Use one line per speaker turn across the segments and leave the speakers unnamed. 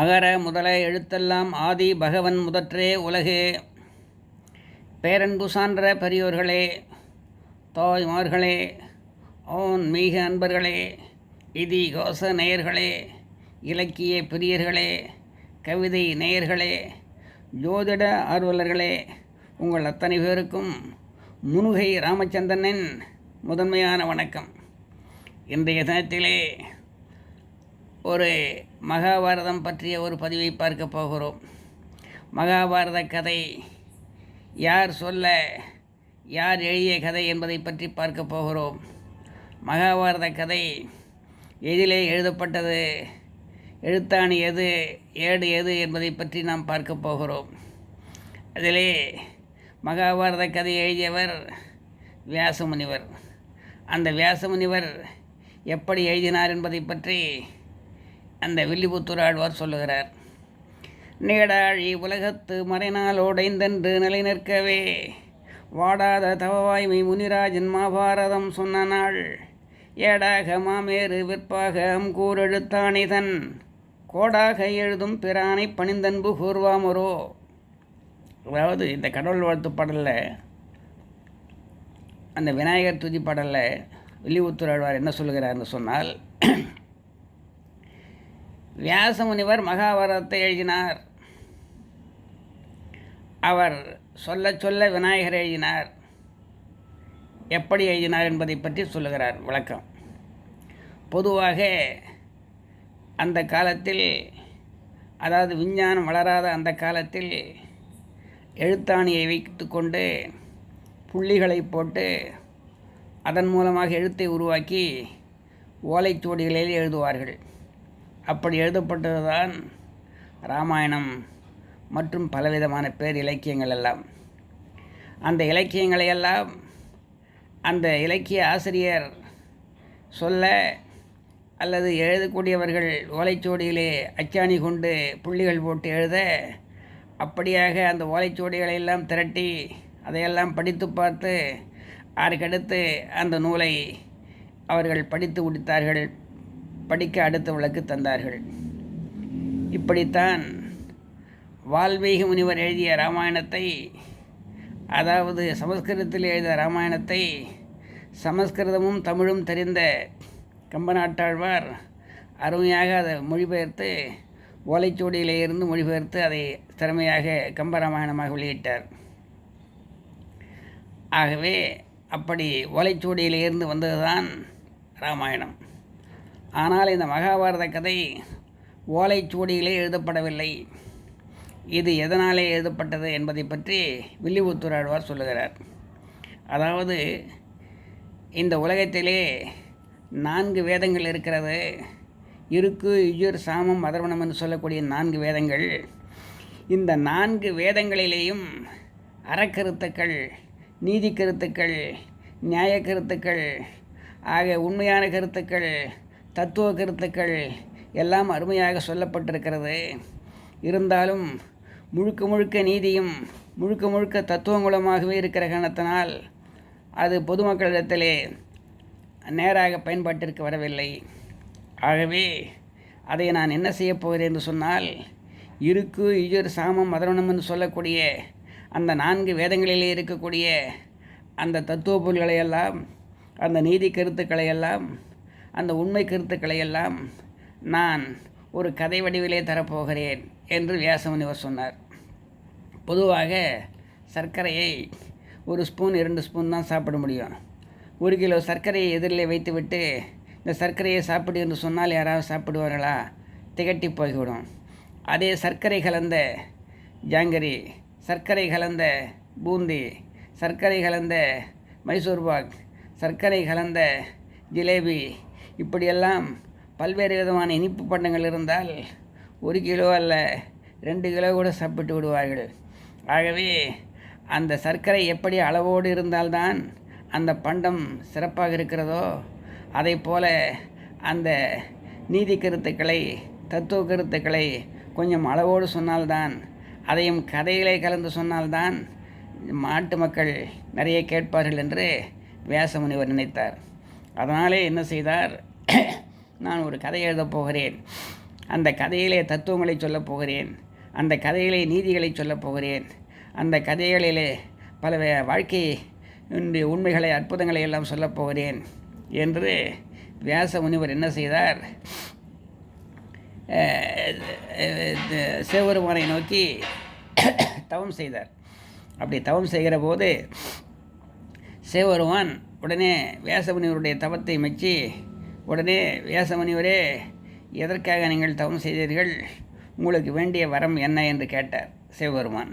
அகர முதல எழுத்தெல்லாம் ஆதி பகவன் முதற்றே உலகு பேரன்பு சான்ற பெரியோர்களே தாய்மார்களே ஓன் மீக அன்பர்களே இதி கோச நேயர்களே இலக்கிய பிரியர்களே கவிதை நேயர்களே ஜோதிட ஆர்வலர்களே உங்கள் அத்தனை பேருக்கும் முனுகை ராமச்சந்திரனின் முதன்மையான வணக்கம் இன்றைய தினத்திலே ஒரு மகாபாரதம் பற்றிய ஒரு பதிவை பார்க்க போகிறோம் மகாபாரத கதை யார் சொல்ல யார் எழுதிய கதை என்பதை பற்றி பார்க்க போகிறோம் மகாபாரத கதை எதிலே எழுதப்பட்டது எழுத்தாணி எது ஏடு எது என்பதை பற்றி நாம் பார்க்க போகிறோம் அதிலே மகாபாரத கதை எழுதியவர் வியாசமுனிவர் அந்த வியாசமுனிவர் எப்படி எழுதினார் என்பதை பற்றி அந்த வில்லிபுத்தூர் ஆழ்வார் சொல்லுகிறார் நீடாழி உலகத்து மறைநாளோடைந்தென்று நிலை நிற்கவே வாடாத தவவாய்மை முனிராஜன் மாபாரதம் சொன்ன நாள் ஏடாக மாமேறு விற்பாக கூறெழுத்தானிதன் கோடாக எழுதும் பிரானை பணிந்தன்பு கூறுவாமரோ அதாவது இந்த கடவுள் வாழ்த்து பாடலில் அந்த விநாயகர் துதி பாடலில் ஆழ்வார் என்ன சொல்கிறார்னு சொன்னால் வியாச முனிவர் மகாபாரதத்தை எழுதினார் அவர் சொல்ல சொல்ல விநாயகர் எழுதினார் எப்படி எழுதினார் என்பதை பற்றி சொல்லுகிறார் விளக்கம் பொதுவாக அந்த காலத்தில் அதாவது விஞ்ஞானம் வளராத அந்த காலத்தில் எழுத்தாணியை வைத்து கொண்டு புள்ளிகளை போட்டு அதன் மூலமாக எழுத்தை உருவாக்கி ஓலைச்சுவடிகளில் எழுதுவார்கள் அப்படி எழுதப்பட்டதுதான் ராமாயணம் மற்றும் பலவிதமான பேர் இலக்கியங்கள் எல்லாம் அந்த இலக்கியங்களையெல்லாம் அந்த இலக்கிய ஆசிரியர் சொல்ல அல்லது எழுதக்கூடியவர்கள் ஓலைச்சுவடியிலே அச்சாணி கொண்டு புள்ளிகள் போட்டு எழுத அப்படியாக அந்த ஓலைச்சோடிகளை எல்லாம் திரட்டி அதையெல்லாம் படித்து பார்த்து அதற்கடுத்து அந்த நூலை அவர்கள் படித்து முடித்தார்கள் படிக்க அடுத்த விளக்கு தந்தார்கள் இப்படித்தான் வால்மீகி முனிவர் எழுதிய ராமாயணத்தை அதாவது சமஸ்கிருதத்தில் எழுதிய ராமாயணத்தை சமஸ்கிருதமும் தமிழும் தெரிந்த கம்பநாட்டாழ்வார் அருமையாக அதை மொழிபெயர்த்து ஓலைச்சோடியிலே இருந்து மொழிபெயர்த்து அதை திறமையாக கம்பராமாயணமாக வெளியிட்டார் ஆகவே அப்படி ஓலைச்சுவடியிலிருந்து வந்ததுதான் ராமாயணம் ஆனால் இந்த மகாபாரத கதை ஓலைச்சுவடியிலே எழுதப்படவில்லை இது எதனாலே எழுதப்பட்டது என்பதை பற்றி வில்லிபுத்தூர் ஆழ்வார் சொல்லுகிறார் அதாவது இந்த உலகத்திலே நான்கு வேதங்கள் இருக்கிறது இருக்கு இஜுர் சாமம் மதர்வனம் என்று சொல்லக்கூடிய நான்கு வேதங்கள் இந்த நான்கு வேதங்களிலேயும் அறக்கருத்துக்கள் நீதி கருத்துக்கள் நியாய கருத்துக்கள் ஆக உண்மையான கருத்துக்கள் தத்துவ கருத்துக்கள் எல்லாம் அருமையாக சொல்லப்பட்டிருக்கிறது இருந்தாலும் முழுக்க முழுக்க நீதியும் முழுக்க முழுக்க தத்துவங்குலமாகவே இருக்கிற காரணத்தினால் அது பொதுமக்களிடத்திலே நேராக பயன்பாட்டிற்கு வரவில்லை ஆகவே அதை நான் என்ன செய்யப் போகிறேன் என்று சொன்னால் இருக்கு இயர் சாமம் மதரணம் என்று சொல்லக்கூடிய அந்த நான்கு வேதங்களிலே இருக்கக்கூடிய அந்த தத்துவ பொருள்களையெல்லாம் அந்த நீதி கருத்துக்களை எல்லாம் அந்த உண்மை கருத்துக்களை எல்லாம் நான் ஒரு கதை வடிவிலே தரப்போகிறேன் என்று வியாசமுனிவர் சொன்னார் பொதுவாக சர்க்கரையை ஒரு ஸ்பூன் இரண்டு ஸ்பூன் தான் சாப்பிட முடியும் ஒரு கிலோ சர்க்கரையை எதிரில் வைத்துவிட்டு இந்த சர்க்கரையை சாப்பிடு என்று சொன்னால் யாராவது சாப்பிடுவார்களா திகட்டி போய்விடும் அதே சர்க்கரை கலந்த ஜாங்கரி சர்க்கரை கலந்த பூந்தி சர்க்கரை கலந்த மைசூர்பாக் சர்க்கரை கலந்த ஜிலேபி இப்படியெல்லாம் பல்வேறு விதமான இனிப்பு பண்டங்கள் இருந்தால் ஒரு கிலோ அல்ல ரெண்டு கிலோ கூட சாப்பிட்டு விடுவார்கள் ஆகவே அந்த சர்க்கரை எப்படி அளவோடு இருந்தால்தான் அந்த பண்டம் சிறப்பாக இருக்கிறதோ அதை போல அந்த நீதி கருத்துக்களை தத்துவ கருத்துக்களை கொஞ்சம் அளவோடு சொன்னால்தான் அதையும் கதையிலே கலந்து சொன்னால்தான் நாட்டு மக்கள் நிறைய கேட்பார்கள் என்று வியாசமுனிவர் நினைத்தார் அதனாலே என்ன செய்தார் நான் ஒரு கதை எழுதப் போகிறேன் அந்த கதையிலே தத்துவங்களை சொல்லப் போகிறேன் அந்த கதையிலே நீதிகளை சொல்லப் போகிறேன் அந்த கதைகளிலே பல வாழ்க்கை உண்மைகளை அற்புதங்களை எல்லாம் சொல்லப் போகிறேன் என்று வியாச முனிவர் என்ன செய்தார் சிவபெருமானை நோக்கி தவம் செய்தார் அப்படி தவம் செய்கிற போது சிவபெருமான் உடனே வேசமுனிவருடைய தவத்தை மெச்சி உடனே வேசமுனிவரே எதற்காக நீங்கள் தவம் செய்தீர்கள் உங்களுக்கு வேண்டிய வரம் என்ன என்று கேட்டார் சிவபெருமான்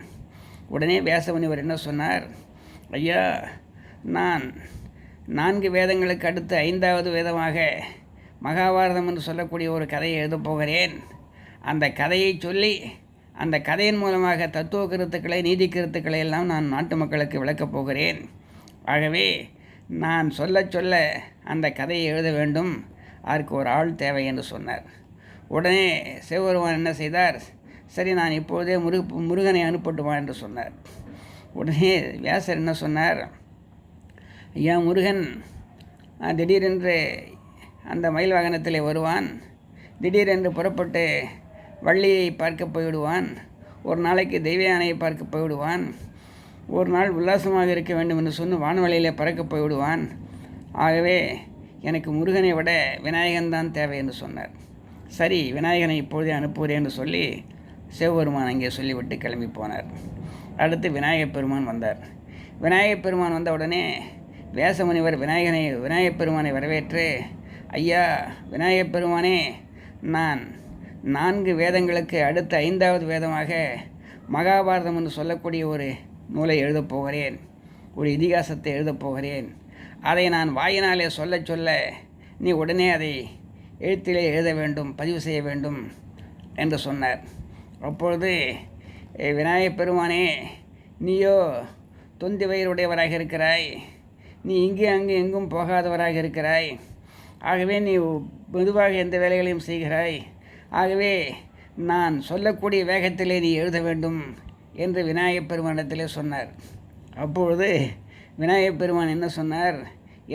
உடனே வேசமுனிவர் என்ன சொன்னார் ஐயா நான் நான்கு வேதங்களுக்கு அடுத்து ஐந்தாவது வேதமாக மகாபாரதம் என்று சொல்லக்கூடிய ஒரு கதையை எழுதப் போகிறேன் அந்த கதையை சொல்லி அந்த கதையின் மூலமாக தத்துவ கருத்துக்களை நீதி கருத்துக்களை எல்லாம் நான் நாட்டு மக்களுக்கு விளக்கப் போகிறேன் ஆகவே நான் சொல்ல சொல்ல அந்த கதையை எழுத வேண்டும் அதற்கு ஒரு ஆள் தேவை என்று சொன்னார் உடனே சிவபெருமான் என்ன செய்தார் சரி நான் இப்போதே முருக முருகனை அனுப்பட்டுமா என்று சொன்னார் உடனே வியாசர் என்ன சொன்னார் ஐயா முருகன் திடீரென்று அந்த மயில் வாகனத்தில் வருவான் திடீரென்று புறப்பட்டு வள்ளியை பார்க்க போய்விடுவான் ஒரு நாளைக்கு தெய்வ யானையை பார்க்க போய்விடுவான் ஒரு நாள் உல்லாசமாக இருக்க வேண்டும் என்று சொன்ன வானவழியில் பறக்க போய்விடுவான் ஆகவே எனக்கு முருகனை விட விநாயகன் தான் தேவை என்று சொன்னார் சரி விநாயகனை இப்பொழுதே அனுப்புகிறேன் என்று சொல்லி சிவபெருமான் அங்கே சொல்லிவிட்டு கிளம்பி போனார் அடுத்து விநாயகப் பெருமான் வந்தார் விநாயகப் பெருமான் வந்தவுடனே வேசமுனிவர் விநாயகனை விநாயகப் பெருமானை வரவேற்று ஐயா விநாயகப் பெருமானே நான் நான்கு வேதங்களுக்கு அடுத்த ஐந்தாவது வேதமாக மகாபாரதம் என்று சொல்லக்கூடிய ஒரு நூலை எழுதப் போகிறேன் ஒரு இதிகாசத்தை எழுதப் போகிறேன் அதை நான் வாயினாலே சொல்ல சொல்ல நீ உடனே அதை எழுத்திலே எழுத வேண்டும் பதிவு செய்ய வேண்டும் என்று சொன்னார் அப்பொழுது விநாயகப் பெருமானே நீயோ தொந்தி வயிறுடையவராக இருக்கிறாய் நீ இங்கே அங்கே எங்கும் போகாதவராக இருக்கிறாய் ஆகவே நீ மெதுவாக எந்த வேலைகளையும் செய்கிறாய் ஆகவே நான் சொல்லக்கூடிய வேகத்திலே நீ எழுத வேண்டும் என்று விநாயகப் பெருமானிடத்திலே சொன்னார் அப்பொழுது விநாயகப் பெருமான் என்ன சொன்னார்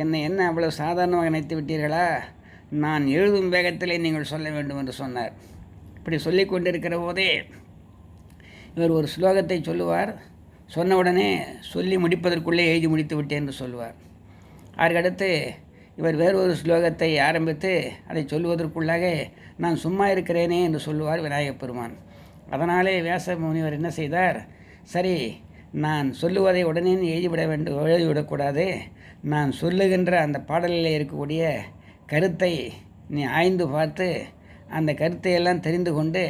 என்னை என்ன அவ்வளோ சாதாரணமாக நினைத்து விட்டீர்களா நான் எழுதும் வேகத்திலே நீங்கள் சொல்ல வேண்டும் என்று சொன்னார் இப்படி சொல்லி கொண்டிருக்கிற போதே இவர் ஒரு ஸ்லோகத்தை சொல்லுவார் சொன்னவுடனே சொல்லி முடிப்பதற்குள்ளே எழுதி முடித்து விட்டேன் என்று சொல்லுவார் அதற்கடுத்து இவர் வேறொரு ஸ்லோகத்தை ஆரம்பித்து அதை சொல்லுவதற்குள்ளாக நான் சும்மா இருக்கிறேனே என்று சொல்லுவார் விநாயகப் பெருமான் அதனாலே வியாச முனிவர் என்ன செய்தார் சரி நான் சொல்லுவதை உடனே எழுதிவிட வேண்டும் எழுதிவிடக்கூடாது நான் சொல்லுகின்ற அந்த பாடலில் இருக்கக்கூடிய கருத்தை நீ ஆய்ந்து பார்த்து அந்த கருத்தையெல்லாம் தெரிந்து கொண்டு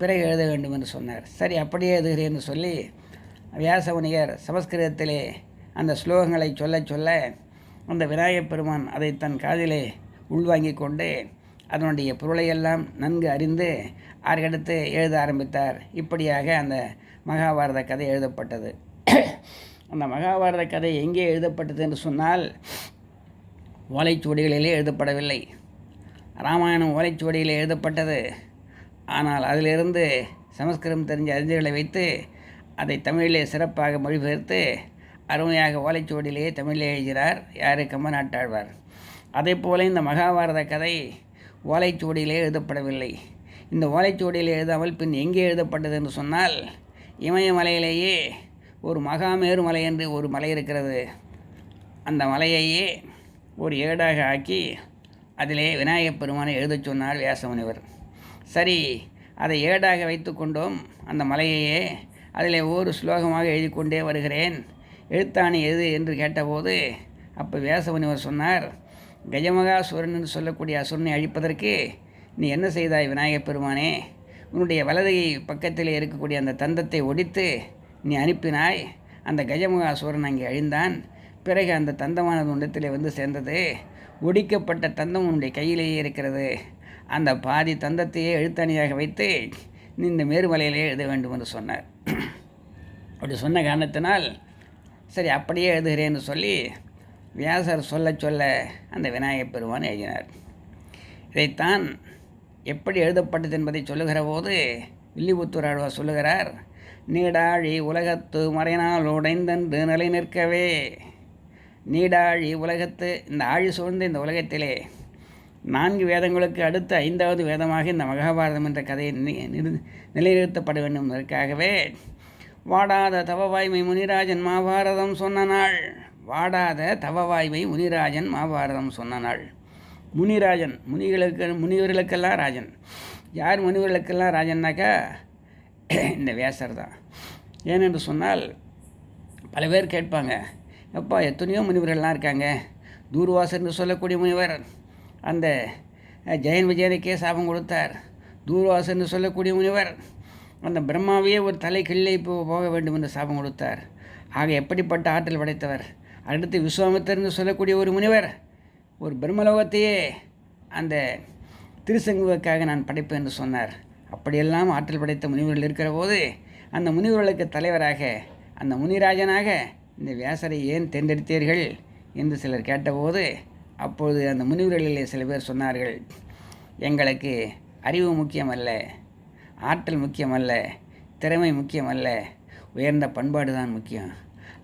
பிறகு எழுத வேண்டும் என்று சொன்னார் சரி அப்படியே எழுதுகிறேன்னு சொல்லி வியாசமுனிகர் சமஸ்கிருதத்திலே அந்த ஸ்லோகங்களை சொல்ல சொல்ல அந்த விநாயகப் பெருமான் அதை தன் காதிலே உள்வாங்கி கொண்டு அதனுடைய பொருளையெல்லாம் நன்கு அறிந்து அதற்கடுத்து எழுத ஆரம்பித்தார் இப்படியாக அந்த மகாபாரத கதை எழுதப்பட்டது அந்த மகாபாரத கதை எங்கே எழுதப்பட்டது என்று சொன்னால் ஓலைச்சுவடிகளிலே எழுதப்படவில்லை ராமாயணம் ஓலைச்சுவடியிலே எழுதப்பட்டது ஆனால் அதிலிருந்து சமஸ்கிருதம் தெரிஞ்ச அறிஞர்களை வைத்து அதை தமிழிலே சிறப்பாக மொழிபெயர்த்து அருமையாக ஓலைச்சுவடியிலேயே தமிழில் எழுதுகிறார் யார் நாட்டாழ்வார் அதே போல இந்த மகாபாரத கதை ஓலைச்சுவடியிலே எழுதப்படவில்லை இந்த ஓலைச்சுவடியில் எழுதாமல் பின் எங்கே எழுதப்பட்டது என்று சொன்னால் இமயமலையிலேயே ஒரு மகாமேரு மலை என்று ஒரு மலை இருக்கிறது அந்த மலையையே ஒரு ஏடாக ஆக்கி அதிலே விநாயகப் பெருமானை எழுதச் சொன்னார் வியாசமுனிவர் சரி அதை ஏடாக வைத்து கொண்டோம் அந்த மலையையே அதில் ஒவ்வொரு ஸ்லோகமாக எழுதி கொண்டே வருகிறேன் எழுத்தாணி எது என்று கேட்டபோது அப்போ வியாசமுனிவர் சொன்னார் கஜமகாசுரன் என்று சொல்லக்கூடிய அசுரனை அழிப்பதற்கு நீ என்ன செய்தாய் விநாயகப் பெருமானே உன்னுடைய வலதை பக்கத்தில் இருக்கக்கூடிய அந்த தந்தத்தை ஒடித்து நீ அனுப்பினாய் அந்த கஜமுகாசுரன் அங்கே அழிந்தான் பிறகு அந்த தந்தமானது உன்னிடத்தில் வந்து சேர்ந்தது ஒடிக்கப்பட்ட தந்தம் உன்னுடைய கையிலேயே இருக்கிறது அந்த பாதி தந்தத்தையே எழுத்தணியாக வைத்து நீ இந்த மேருமலையிலே எழுத வேண்டும் என்று சொன்னார் அப்படி சொன்ன காரணத்தினால் சரி அப்படியே எழுதுகிறேன்னு சொல்லி வியாசர் சொல்ல சொல்ல அந்த விநாயகப் பெருமான் எழுதினார் இதைத்தான் எப்படி எழுதப்பட்டது என்பதை சொல்லுகிற போது வில்லிபுத்தூர் ஆழ்வார் சொல்லுகிறார் நீடாழி உலகத்து மறையினால் உடைந்தென்று நிலை நிற்கவே நீடாழி உலகத்து இந்த ஆழி சூழ்ந்த இந்த உலகத்திலே நான்கு வேதங்களுக்கு அடுத்த ஐந்தாவது வேதமாக இந்த மகாபாரதம் என்ற கதையை நிலைநிறுத்தப்பட வேண்டும் என்பதற்காகவே வாடாத தவவாய்மை முனிராஜன் மகாபாரதம் சொன்ன நாள் வாடாத தவவாய்வை முனிராஜன் மகாபாரதம் சொன்ன நாள் முனிராஜன் முனிகளுக்கு முனிவர்களுக்கெல்லாம் ராஜன் யார் முனிவர்களுக்கெல்லாம் ராஜன்னாக்கா இந்த வேசர் தான் ஏனென்று சொன்னால் பல பேர் கேட்பாங்க எப்பா எத்தனையோ முனிவர்கள்லாம் இருக்காங்க தூர்வாசர் என்று சொல்லக்கூடிய முனிவர் அந்த ஜெயன் விஜயனுக்கே சாபம் கொடுத்தார் தூர்வாசர் என்று சொல்லக்கூடிய முனிவர் அந்த பிரம்மாவையே ஒரு தலை கிள்ளை போக வேண்டும் என்று சாபம் கொடுத்தார் ஆக எப்படிப்பட்ட ஆற்றல் படைத்தவர் அடுத்து விஸ்வாமித்தர்னு சொல்லக்கூடிய ஒரு முனிவர் ஒரு பிரம்மலோகத்தையே அந்த திருசங்குவக்காக நான் படைப்பேன் என்று சொன்னார் அப்படியெல்லாம் ஆற்றல் படைத்த முனிவர்கள் இருக்கிற போது அந்த முனிவர்களுக்கு தலைவராக அந்த முனிராஜனாக இந்த வியாசரை ஏன் தேர்ந்தெடுத்தீர்கள் என்று சிலர் கேட்டபோது அப்பொழுது அந்த முனிவர்களிலே சில பேர் சொன்னார்கள் எங்களுக்கு அறிவு முக்கியமல்ல ஆற்றல் முக்கியமல்ல திறமை முக்கியமல்ல உயர்ந்த பண்பாடு தான் முக்கியம்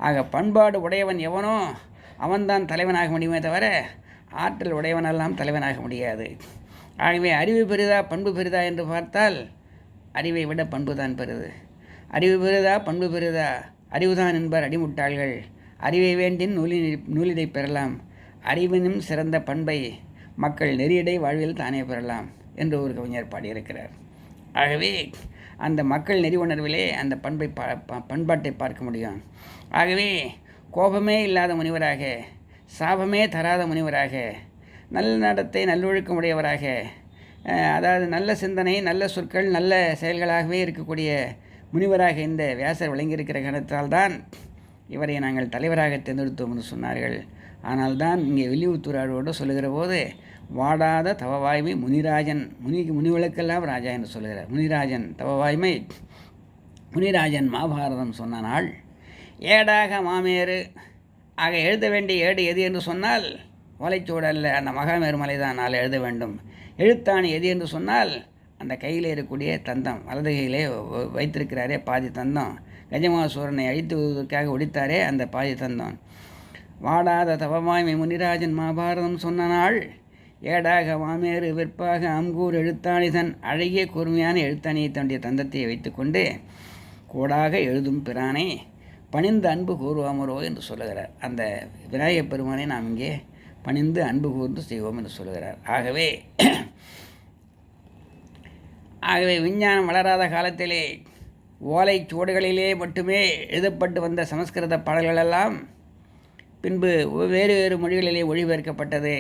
ஆக பண்பாடு உடையவன் எவனோ அவன்தான் தலைவனாக முடியுமே தவிர ஆற்றல் உடையவனெல்லாம் தலைவனாக முடியாது ஆகவே அறிவு பெரிதா பண்பு பெரிதா என்று பார்த்தால் அறிவை விட பண்பு தான் பெரிது அறிவு பெரிதா பண்பு பெரிதா அறிவுதான் என்பார் அடிமுட்டாள்கள் அறிவை வேண்டின் நூலினை நூலிடை பெறலாம் அறிவினும் சிறந்த பண்பை மக்கள் நெறியடை வாழ்வில் தானே பெறலாம் என்று ஒரு கவிஞர் பாடியிருக்கிறார் ஆகவே அந்த மக்கள் நெறி உணர்விலே அந்த பண்பை பண்பாட்டை பார்க்க முடியும் ஆகவே கோபமே இல்லாத முனிவராக சாபமே தராத முனிவராக நல்ல நடத்தை நல்லொழுக்கம் உடையவராக அதாவது நல்ல சிந்தனை நல்ல சொற்கள் நல்ல செயல்களாகவே இருக்கக்கூடிய முனிவராக இந்த வியாசர் விளங்கியிருக்கிற கணத்தால் தான் இவரை நாங்கள் தலைவராக தேர்ந்தெடுத்தோம் என்று சொன்னார்கள் ஆனால் தான் இங்கே வெளியூத்துறாழ்வோடு சொல்லுகிற போது வாடாத தவ வாய்மை முனிராஜன் முனிக்கு முனிவளுக்கெல்லாம் ராஜா என்று சொல்கிறார் முனிராஜன் தவ வாய்மை முனிராஜன் மகாபாரதம் சொன்ன நாள் ஏடாக மாமேறு ஆக எழுத வேண்டிய ஏடு எது என்று சொன்னால் ஓலைச்சூடல்ல அந்த மகாமேருமலை தான் நாள் எழுத வேண்டும் எழுத்தான் எது என்று சொன்னால் அந்த கையில் இருக்கக்கூடிய தந்தம் வலது கையிலே வைத்திருக்கிறாரே பாதி தந்தம் கஜமாசூரனை அழித்துவதற்காக ஒடித்தாரே அந்த பாதி தந்தம் வாடாத தவமாய்மை முனிராஜன் மகாபாரதம் சொன்ன நாள் ஏடாக வாமேறு விற்பாக அம்கூர் எழுத்தாணிதன் அழகிய கூர்மையான எழுத்தாணியை தன்னுடைய தந்தத்தையை வைத்துக்கொண்டு கூடாக எழுதும் பிரானே பணிந்து அன்பு கூறுவாமரோ என்று சொல்லுகிறார் அந்த விநாயகப் பெருமானை நாம் இங்கே பணிந்து அன்பு கூர்ந்து செய்வோம் என்று சொல்லுகிறார் ஆகவே ஆகவே விஞ்ஞானம் வளராத காலத்திலே ஓலை சுவடுகளிலே மட்டுமே எழுதப்பட்டு வந்த சமஸ்கிருத பாடல்களெல்லாம் பின்பு வேறு வேறு மொழிகளிலே ஒழிபெயர்க்கப்பட்டது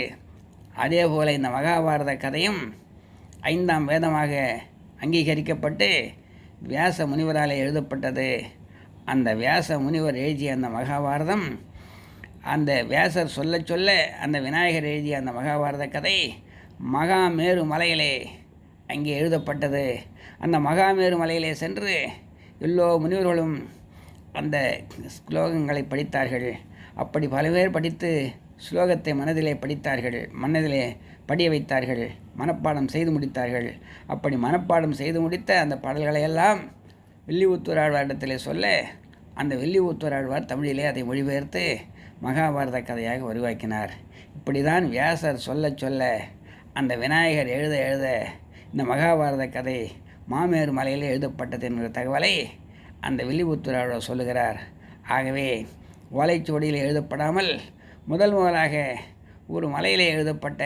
அதே போல் இந்த மகாபாரத கதையும் ஐந்தாம் வேதமாக அங்கீகரிக்கப்பட்டு வியாச முனிவரால் எழுதப்பட்டது அந்த வியாச முனிவர் எழுதிய அந்த மகாபாரதம் அந்த வியாசர் சொல்ல சொல்ல அந்த விநாயகர் எழுதிய அந்த மகாபாரத கதை மகாமேரு மலையிலே அங்கே எழுதப்பட்டது அந்த மகாமேரு மலையிலே சென்று எல்லோ முனிவர்களும் அந்த ஸ்லோகங்களை படித்தார்கள் அப்படி பல பேர் படித்து ஸ்லோகத்தை மனதிலே படித்தார்கள் மனதிலே படிய வைத்தார்கள் மனப்பாடம் செய்து முடித்தார்கள் அப்படி மனப்பாடம் செய்து முடித்த அந்த பாடல்களை எல்லாம் வில்லிபுத்தூராழ்வாரிடத்திலே சொல்ல அந்த ஆழ்வார் தமிழிலே அதை மொழிபெயர்த்து மகாபாரத கதையாக உருவாக்கினார் இப்படி தான் வியாசர் சொல்ல சொல்ல அந்த விநாயகர் எழுத எழுத இந்த மகாபாரத கதை மாமேறு மலையில் எழுதப்பட்டது என்கிற தகவலை அந்த ஆழ்வார் சொல்லுகிறார் ஆகவே ஓலைச்சுவடியில் எழுதப்படாமல் முதல் முதலாக ஒரு மலையிலே எழுதப்பட்ட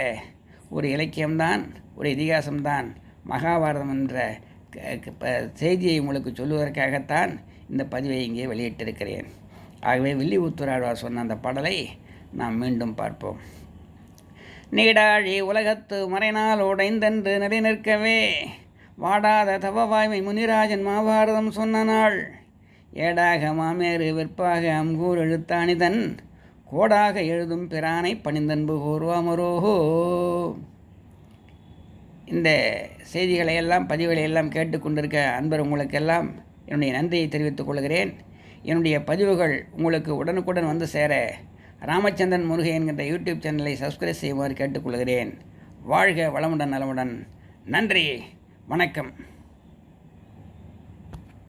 ஒரு இலக்கியம்தான் ஒரு இதிகாசம்தான் மகாபாரதம் என்ற செய்தியை உங்களுக்கு சொல்லுவதற்காகத்தான் இந்த பதிவை இங்கே வெளியிட்டிருக்கிறேன் ஆகவே வில்லி உத்துராழ்வார் சொன்ன அந்த பாடலை நாம் மீண்டும் பார்ப்போம் நீடாழி உலகத்து மறைநாள் உடைந்தென்று நிலை நிற்கவே வாடாத தவவாய்மை முனிராஜன் மாபாரதம் சொன்ன நாள் ஏடாக மாமேறு விற்பாக அம்கூர் எழுத்தாணிதன் கோடாக எழுதும் பிரானை பணிந்தன்பு கூறுவாமரோஹோ இந்த செய்திகளை எல்லாம் பதிவுகளை எல்லாம் கேட்டுக்கொண்டிருக்க அன்பர் உங்களுக்கெல்லாம் என்னுடைய நன்றியை தெரிவித்துக் கொள்கிறேன் என்னுடைய பதிவுகள் உங்களுக்கு உடனுக்குடன் வந்து சேர ராமச்சந்திரன் முருகை என்கின்ற யூடியூப் சேனலை சப்ஸ்கிரைப் செய்யுமாறு கேட்டுக்கொள்கிறேன் வாழ்க வளமுடன் நலமுடன் நன்றி வணக்கம்